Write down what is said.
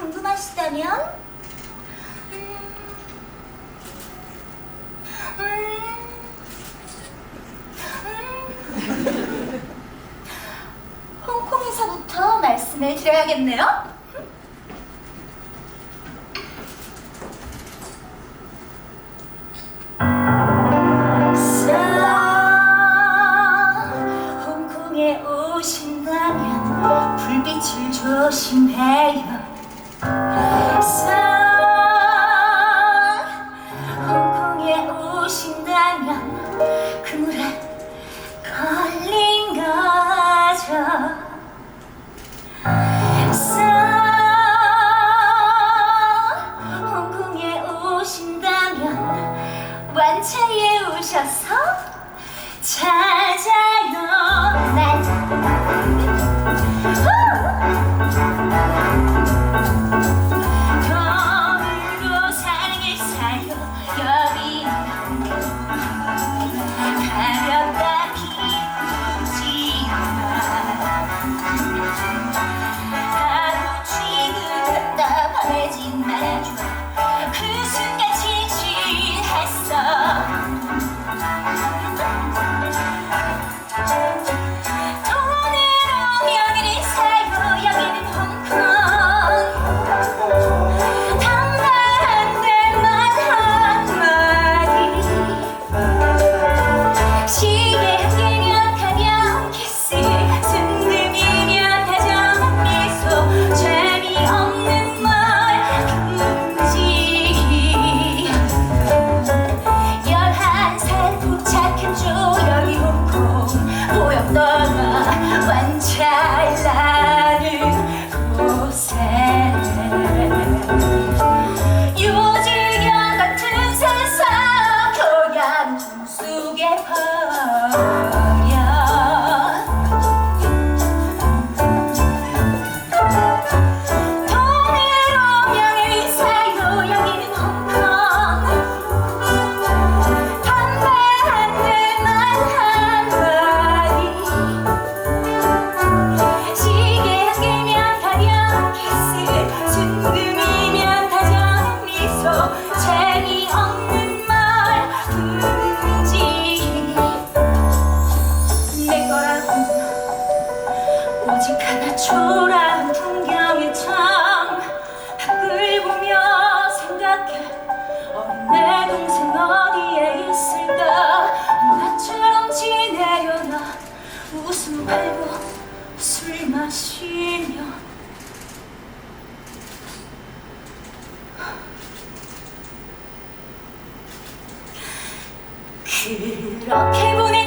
궁금하시다면? 음. 음. 음. 홍콩에서부터 말씀을 드려야겠네요. 오신다면 불빛을 조심해요. 10. 초라한 풍경이 참 밖을 보며 생각해. 어린 내 동생 어디에 있을까? 나처럼 지내려나? 웃음 말고 술 마시며. 그렇게 보내